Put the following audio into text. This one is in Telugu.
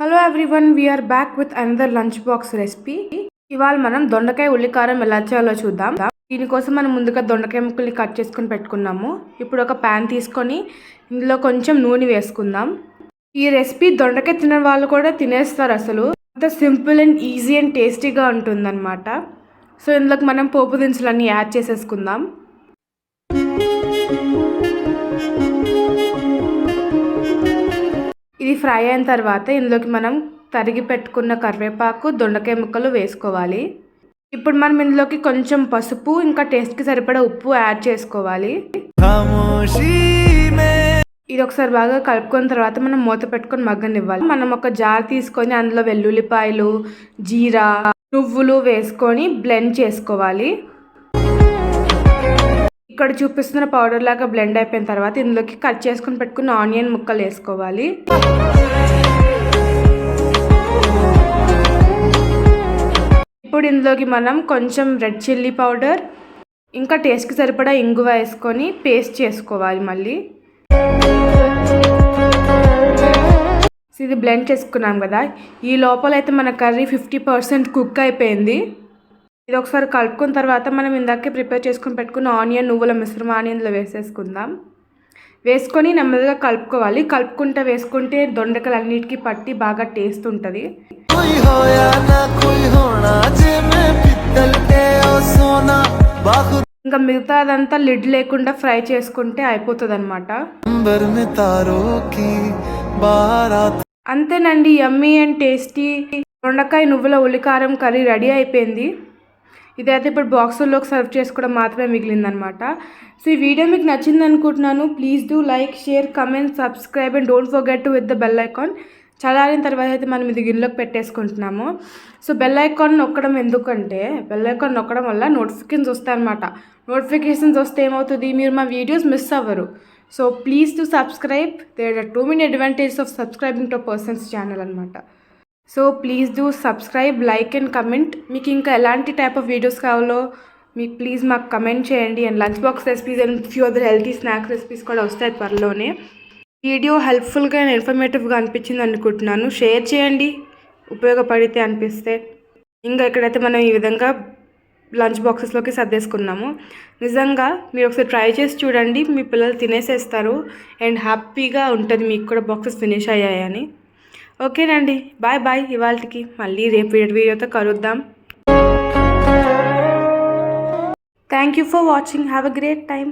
Hello everyone we are back with another lunch box recipe ఇవాళ మనం దొండకాయ ఉల్లికారం ఎలా చేయాలో చూద్దాం. దీనికోసం మనం ముందుగా దొండకాయ ముక్కల్ని కట్ చేసుకొని పెట్టుకున్నాము. ఇప్పుడు ఒక ప్యాన్ తీసుకొని ఇందులో కొంచెం నూనె వేసుకుందాం. ఈ రెసిపీ దొండకాయ తినే వాళ్ళు కూడా తినేస్తారు అసలు. అంత సింపుల్ అండ్ ఈజీ అండ్ టేస్టీగా ఉంటుందన్నమాట. సో ఇందులోకి మనం పోపు దినుసులన్నీ యాడ్ చేసేసుకుందాం. ఫ్రై అయిన తర్వాత ఇందులోకి మనం తరిగి పెట్టుకున్న కరివేపాకు దొండకాయ ముక్కలు వేసుకోవాలి. ఇప్పుడు మనం ఇందులోకి కొంచెం పసుపు ఇంకా టేస్ట్కి సరిపడా ఉప్పు యాడ్ చేసుకోవాలి. ఇది ఒకసారి బాగా కలుపుకున్న తర్వాత మనం మూత పెట్టుకొని మగ్గనివ్వాలి. మనం ఒక జార్ తీసుకొని అందులో వెల్లుల్లిపాయలు జీరా నువ్వులు వేసుకొని బ్లెండ్ చేసుకోవాలి. ఇక్కడ చూపిస్తున్న పౌడర్ లాగా బ్లెండ్ అయిపోయిన తర్వాత ఇందులోకి కట్ చేసుకొని పెట్టుకున్న ఆనియన్ ముక్కలు వేసుకోవాలి. ఇప్పుడు ఇందులోకి మనం కొంచెం రెడ్ చిల్లీ పౌడర్ ఇంకా టేస్ట్కి సరిపడా ఇంగువ వేసుకొని పేస్ట్ చేసుకోవాలి మళ్ళీ. ఇది బ్లెండ్ చేసుకున్నాం కదా. ఈ లోపల అయితే మన కర్రీ ఫిఫ్టీ పర్సెంట్ కుక్ అయిపోయింది. ఇది ఒకసారి కలుపుకున్న తర్వాత మనం ఇందాకే ప్రిపేర్ చేసుకొని పెట్టుకున్న ఆనియన్ నువ్వుల మిశ్రమ ఆనియన్లో వేసేసుకుందాం. వేసుకొని నెమ్మదిగా కలుపుకోవాలి. కలుపుకుంటే వేసుకుంటే దొండకలు అన్నిటికీ పట్టి బాగా టేస్ట్ ఉంటుంది. ఇంకా మిగతా అదంతా లిడ్ లేకుండా ఫ్రై చేసుకుంటే అయిపోతుంది అనమాట అంతేనండి యమ్మీ అండ్ టేస్టీ. దొండకాయ నువ్వుల ఉల్లికారం కర్రీ రెడీ అయిపోయింది. ఇదైతే ఇప్పుడు బాక్సుల్లోకి సర్వ్ చేసుకోవడం మాత్రమే మిగిలిందనమాట. సో ఈ వీడియో మీకు నచ్చింది అనుకుంటున్నాను please do like share comment subscribe and don't forget to with the bell icon చల్లారిన తర్వాత అయితే మనం ఇది గిన్నెలోకి పెట్టేసుకుంటున్నాము. సో బెల్ ఐకాన్ నొక్కడం ఎందుకంటే బెల్ ఐకాన్ నొక్కడం వల్ల నోటిఫికేషన్స్ వస్తాయన్నమాట. నోటిఫికేషన్స్ వస్తే ఏమవుతుంది? మీరు మా వీడియోస్ మిస్ అవ్వరు. So please to subscribe there are too many advantages of subscribing to persons channel అనమాట so please do subscribe like and comment మీకు ఇంకా ఎలాంటి టైప్ ఆఫ్ వీడియోస్ కావాలో మీకు ప్లీజ్ మాకు కమెంట్ చేయండి. And lunch box recipes and few other healthy snacks recipes కూడా వస్తాయి త్వరలోనే. వీడియో హెల్ప్ఫుల్గా అండ్ ఇన్ఫర్మేటివ్గా అనిపించింది అనుకుంటున్నాను. షేర్ చేయండి. ఉపయోగపడితే అనిపిస్తే. ఇంకా ఇక్కడైతే మనం ఈ విధంగా లంచ్ బాక్సెస్లోకి సర్దేసుకున్నాము. నిజంగా మీరు ఒకసారి ట్రై చేసి చూడండి. మీ పిల్లలు తినేసేస్తారు. అండ్ హ్యాపీగా ఉంటుంది. మీకు కూడా బాక్సెస్ ఫినిష్ అయ్యాయని. ఓకేనండి బాయ్ బాయ్ ఇవాళకి మళ్ళీ రేపు వీడియోతో కలుద్దాం. Thank you for watching have a great time